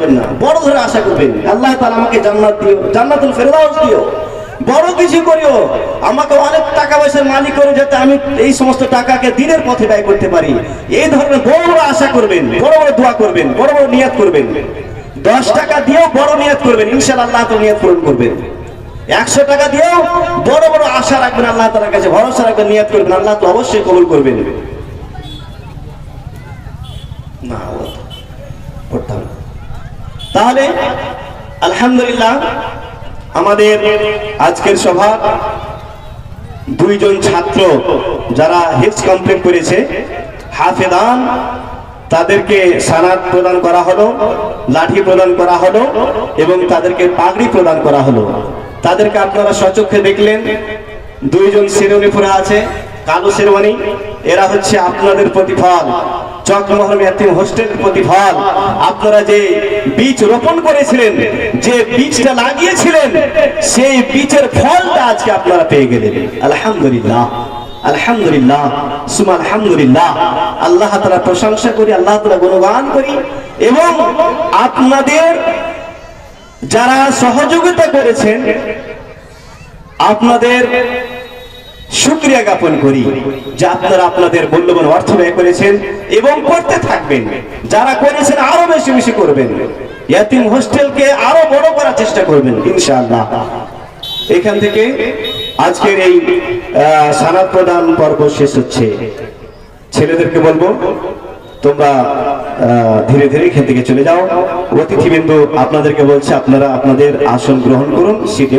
করবেন না। বড় ধরে আশা করবেন। আল্লাহ তাআলা আমাকে জান্নাত দিও, জান্নাতুল ফেরদাউস দিও। বড় কিছু করিও। আমাকে অনেক টাকা পয়সার মালিক করে যাতে আমি এই সমস্ত টাকাকে দিনের পথে ব্যয় করতে পারি। এই ধরনের বড় বড় আশা করবেন, বড় বড় দোয়া করবেন, বড় বড় নিয়াত করবেন। দশ টাকা দিয়েও বড় নিয়াত করবেন ইনশাল আল্লাহ তো নিয়াত পূরণ করবেন। একশো টাকা দিয়েও বড় বড় আশা রাখবেন, আল্লাহ তালার কাছে ভরসা রাখবেন, নিয়াত করবেন, আল্লাহ তো অবশ্যই কবুল করবেন। না না। তাহলে, আলহামদুলিল্লাহ, আমাদের আজকের সভা, দুইজন ছাত্র যারা হিপস কমপ্লিট করেছে, হাফেদান, তাদেরকে সানাদ প্রদান করা হলো, লাঠি প্রদান করা হলো এবং তাদেরকে পাগড়ি প্রদান করা হলো। তাদেরকে আপনারা সচক্ষে দেখলেন, দুইজন শিরোনি পরে আছে, কালো শেরওয়ানি এরা হচ্ছে আপনাদের প্রতিফল। আপনারা যে বীজ করেছিলেন, যে বীজটা লাগিয়েছিলেন, সেই বীজের ফলটা আজকে আপনারা পেয়ে গেলেন। আল্লাহ তালা প্রশংসা করি, আল্লাহ তালা গুণগান করি এবং আপনাদের যারা সহযোগিতা করেছেন, আপনাদের শুক্রিয়া জ্ঞাপন করি, যে আপনারা আপনাদের মূল্যবান অর্থ ব্যয় করেছেন এবং করতে থাকবেন। যারা করেছেন আরও বেশি বেশি করবেন। ইয়াতিম হোস্টেলকে আরও বড় করার চেষ্টা করবেন, ইনশাআল্লাহ। এখান থেকে আজকের এই সানাদ প্রদান পর্ব শেষ হচ্ছে। ছেলেদেরকে বলব, তোমরা ধীরে ধীরে এখান থেকে চলে যাও। অতিথিবৃন্দ আপনাদেরকে বলছে, আপনারা আপনাদের আসন গ্রহণ করুন, সিটে